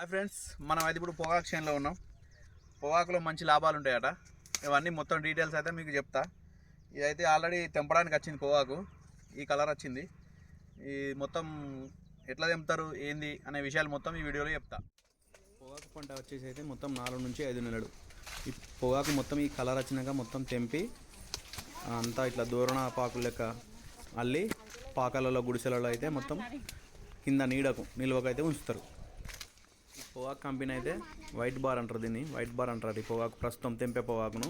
Hi friends మనం అయితే ఇప్పుడు పొగాకు చేనులో ఉన్నాం. పొగాకులో మంచి లాభాలు ఉంటాయట. ఇవన్నీ మొత్తం డీటెయిల్స్ అయితే మీకు చెప్తా. ఇదైతే ఆల్రెడీ తెంపడానికి వచ్చింది పొగాకు. ఈ కలర్ వచ్చింది. ఈ మొత్తం ఎట్లా తెంపుతారు ఏంది అనే విషయాలు మొత్తం ఈ వీడియోలో చెప్తా. పొగాకు పంట వచ్చేసి అయితే మొత్తం నాలుగు నుంచి ఐదు నెలలు. ఈ పొగాకు మొత్తం ఈ కలర్ వచ్చినాక మొత్తం తెంపి అంతా ఇట్లా దూరణ పాకులు లెక్క అల్లి పాకాలలో గుడిసెలలో అయితే మొత్తం కింద నీడకు నిల్వకైతే ఉంచుతారు. పొగాకు కంపెనీ అయితే వైట్ బార్ అంటారు దీన్ని. వైట్ బార్ అంటారు ఈ పొగాకు. ప్రస్తుతం తెంపే పొగాకును.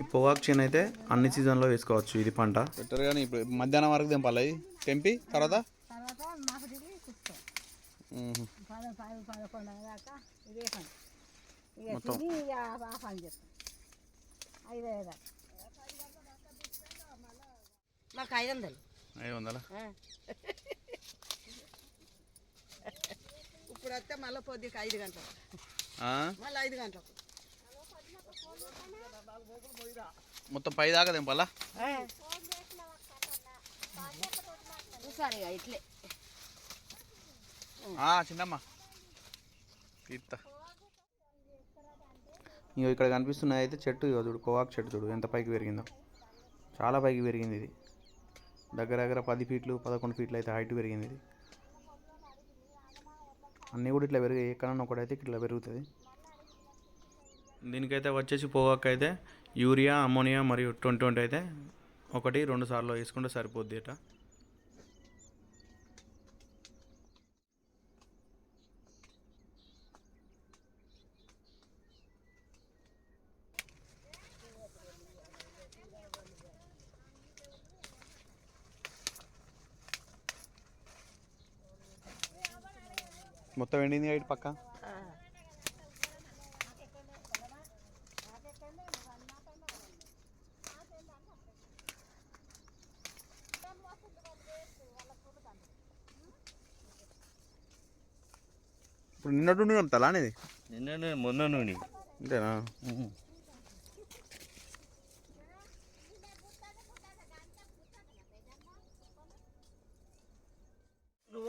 ఈ పొగాకు చేను అయితే అన్ని సీజన్లో వేసుకోవచ్చు ఇది పంట. పెట్టరు కానీ ఇప్పుడు మధ్యాహ్నం వరకు తెంపాలి. తెంపి తర్వాత? మొత్తం. మాకు ఐదు వందలు. ఐదు వందలా? ఇప్పుడు వస్తే మళ్ళీ పొద్దుకి ఐదు గంటలకు. ఆ? మళ్ళీ ఐదు గంటలకు. మొత్తం పై దాకా ఇక ఇట్లే. ఆ, చిన్నమ్మ. ఇగో ఇక్కడ కనిపిస్తున్నది అయితే చెట్టు ఇగో చూడు కోవాకు చెట్టు చూడు ఎంత పైకి పెరిగిందో. చాలా పైకి పెరిగింది ఇది. దగ్గర దగ్గర పది ఫీట్లు పదకొండు ఫీట్లు అయితే హైట్ పెరిగింది ఇది. అన్నీ కూడా ఇట్లా పెరిగాయి. ఎక్కడన్నా ఒకటైతే ఇట్లా పెరుగుతుంది. దీనికైతే వచ్చేసి పొగాకు అయితే యూరియా అమోనియా మరియు ట్వంటీ ట్వంటీ అయితే ఒకటి రెండు సార్లు వేసుకుంటే సరిపోద్ది అట. మొత్తం ఎండింది ఇటు పక్క? ఇప్పుడు నిన్నటి నుండి కలుపుతా అనేది? నిన్న మొన్న నుండి. అంతేనా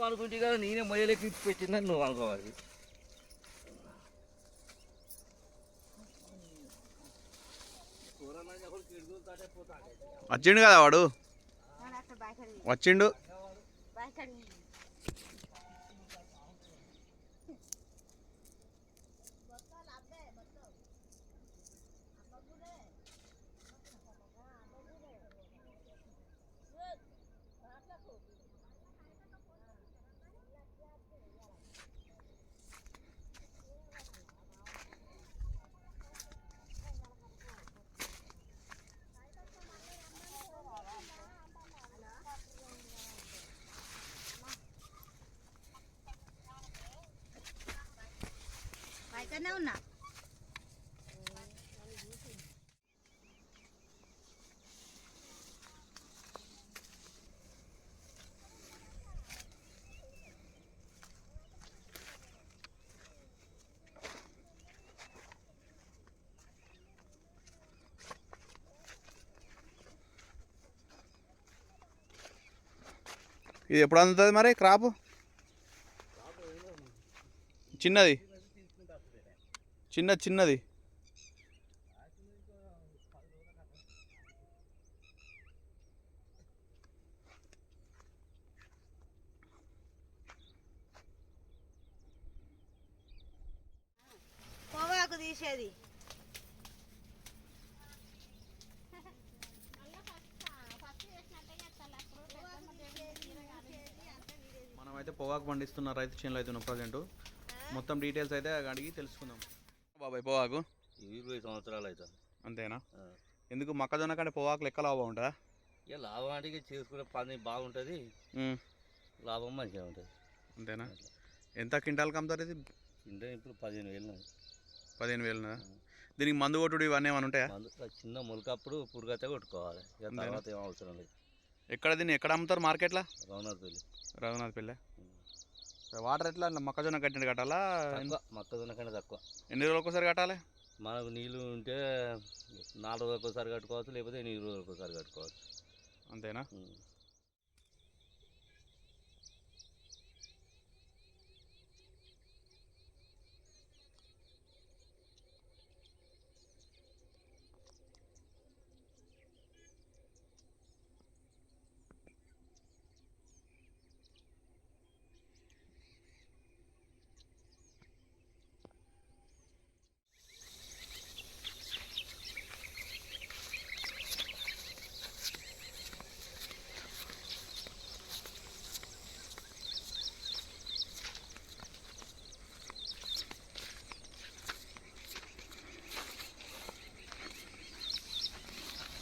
నువ్వు అనుకుంటే కదా నేనే మొయ్యలకి పెట్టిందని నువ్వు అనుకోవాలి వచ్చిండు కదా వాడు? వచ్చిండు? ఇక్కడనే ఉన్నా. ఇది ఎప్పుడు అందుతుంది మరి క్రాప్? చిన్నది. చిన్న చిన్నది. పొగాకు తీసేది. మనం అయితే పొగాకు పండిస్తున్న రైతు చేనులో అయితే ఉన్నాం ప్రజెంట్. మొత్తం డీటెయిల్స్ అయితే అడిగి తెలుసుకుందాం. బాబాయ్ పొగాకు? ఇరవై సంవత్సరాలు అవుతుంది అంతేనా ఎందుకు? మొక్కజొన్న కంటే పొగాకు లెక్క లాభం ఉంటుందా? ఇక లాభం అంటే చేసుకునే పని బాగుంటుంది. లాభం మంచిగా ఉంటుంది. అంతేనా? ఎంత క్వింటాల్కి అమ్ముతారు ఇది? ఇంటే ఇప్పుడు పదిహేను వేలు. పదిహేను వేలు దీనికి మందు కొట్టుడు ఇవన్నీ ఏమైనా ఉంటాయా? చిన్న మొలకప్పుడు పురుగైతే కొట్టుకోవాలి? తర్వాత ఏం అవసరం లేదు. ఎక్కడ దీన్ని ఎక్కడ అమ్ముతారు మార్కెట్లో? రఘునాథ్ పెళ్ళి రఘునాథ్ పిల్ల వాటర్ ఎట్లా? మొక్కజొన్న కట్టిన కట్టాలా? తక్కువ మొక్కజొన్న కంటే తక్కువ. ఎన్ని రోజులకు ఒకసారి కట్టాలి? మనకు నీళ్ళు ఉంటే నాలుగు రోజులకు ఒకసారి కట్టుకోవచ్చు లేకపోతే ఎనిమిది రోజులకు ఒకసారి కట్టుకోవచ్చు. అంతేనా?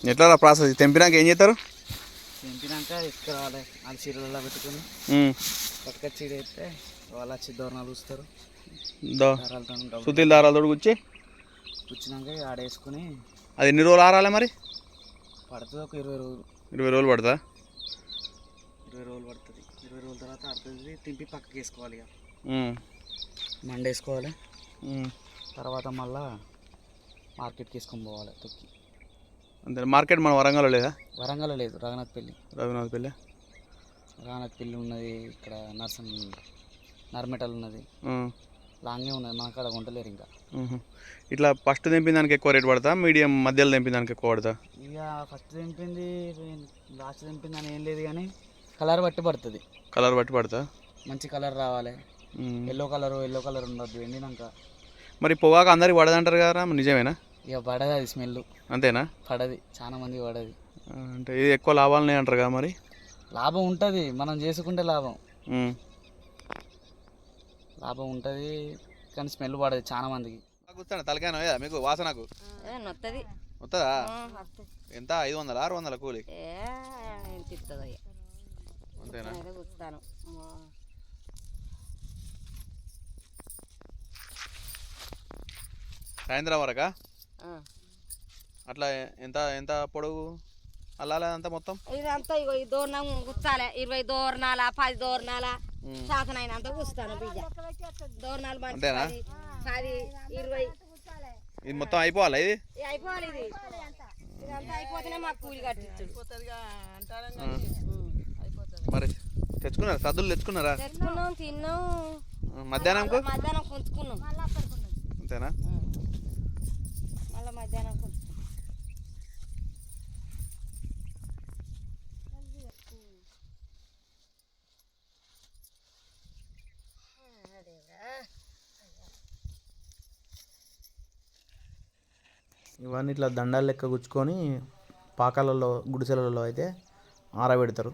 ఎట్లా ప్రాసెస్? తెంపినాక ఏం చేస్తారు? తెంపినాక ఎత్తుకురావాలి అది చీరలలో పెట్టుకొని. పక్క చీర ఎత్తే వాళ్ళు వచ్చి దూరణాలు చూస్తారు. సుతీల దారాలతో గుచ్చి కూర్చున్నాక ఆడేసుకొని అది ఎన్ని రోజులు ఆరాలి మరి? పడుతుంది ఒక ఇరవై రోజులు. ఇరవై రోజులు పడుతుందా? ఇరవై రోజులు పడుతుంది. ఇరవై రోజుల తర్వాత అర్థది తింపి పక్కకి వేసుకోవాలి ఇక. ఉమ్. మండ వేసుకోవాలి. ఉమ్. తర్వాత మళ్ళా మార్కెట్కి వేసుకొని పోవాలి తొక్కి. అంతే మార్కెట్ మన వరంగల్లో లేదా? వరంగల్ లేదు రఘునాథ్ పెళ్ళి. రఘునాథ్ పెళ్ళి? రఘునాథ్ పెళ్ళి ఉన్నది ఇక్కడ నర్సం నర్మెటల్ ఉన్నది. లాంగే ఉన్నది మన కాడ కొంటలేరు ఇంకా. ఇట్లా ఫస్ట్ తెంపిన దానికి ఎక్కువ రేట్ పడతా మీడియం మధ్యలో తెంపిన దానికి ఎక్కువ పడతా? ఇక ఫస్ట్ తెంపింది లాస్ట్ తెంపింది అని ఏం లేదు కానీ కలర్ బట్టి పడుతుంది. కలర్ బట్టి పడతా? మంచి కలర్ రావాలి. ఎల్లో కలర్ ఎల్లో కలర్ ఉండొద్దు ఎండినాక. మరి పొగాకు అందరికి పడదంటారు కదా నిజమేనా? ఇక పడది అది స్మెల్ అంతేనా? పడది. చాలా మంది పడది. అంటే ఇది ఎక్కువ లాభాలనే అంటారు కదా మరి? లాభం ఉంటుంది. మనం చేసుకుంటే లాభం. లాభం ఉంటుంది కానీ స్మెల్ పడదు చాలా మందికి. కూర్చోండి తలకాయ నోయదా మీకు? వాసనకు నొత్తది. వస్తుందా ఎంత? ఐదు వందల ఆరు వందల కూలి. అంతేనా? సాయంత్రం వరకా? అట్లా ఎంత ఎంత పొడవు అల్లాలి అంతా మొత్తం? ఇదంతా ఇగో ఈ దూరణం కూర్చాలి ఇరవై దూరణాల పది దూరణాల? ఉమ్. శాతనైనంత కూర్చుతాను బియ్య. దూరణాలు అంతేనా? పది, ఇరవై. ఇది మొత్తం అయిపోవాలా ఇది? అయిపోవాలి ఇది. ఇదంతా అయిపోతేనే మాకు కూలి కట్టించుడు. మరి? తెచ్చుకున్నారా? సద్దులు తెచ్చుకున్నారా? తెచ్చుకున్నాం తిన్నాం. ఆ, మధ్యాహ్నంకు? మధ్యాహ్నం కొంచుకున్నాం అంతేనా? మధ్యాహ్నం ఇవన్నీ ఇట్లా దండాలు లెక్క గుచ్చుకొని పాకాలలో గుడిసెలలో అయితే ఆరబెడతారు.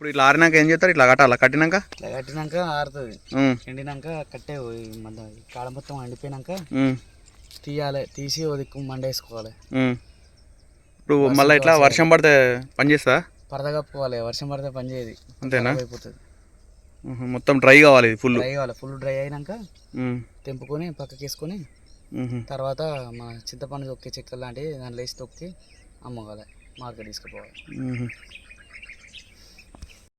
ఇప్పుడు ఇట్లా ఆరినాక ఏం చేస్తారు? ఇట్లా కట్టాలా? కట్టినాక? ఇట్లా కట్టినాక ఆరుతుంది. ఎండినాక కట్టే మధ్య కాడ మొత్తం ఎండిపోయినాక తీయాలి తీసి దిక్కు మండ వేసుకోవాలి. ఉమ్. ఇప్పుడు మళ్ళీ ఇట్లా వర్షం పడితే పని చేస్తా? పరద కప్పుకోవాలి వర్షం పడితే పని చేయదు. అంతేనా? అయిపోతుంది. మొత్తం డ్రై కావాలి ఇది ఫుల్ డ్రై కావాలి ఫుల్ డ్రై అయినాక తెంపుకొని పక్కకి వేసుకొని తర్వాత మన చింతపండు తొక్కి చెక్క లాంటివి దాంట్లో వేసి తొక్కి అమ్ముకోవాలి మార్కెట్ తీసుకుపోవాలి.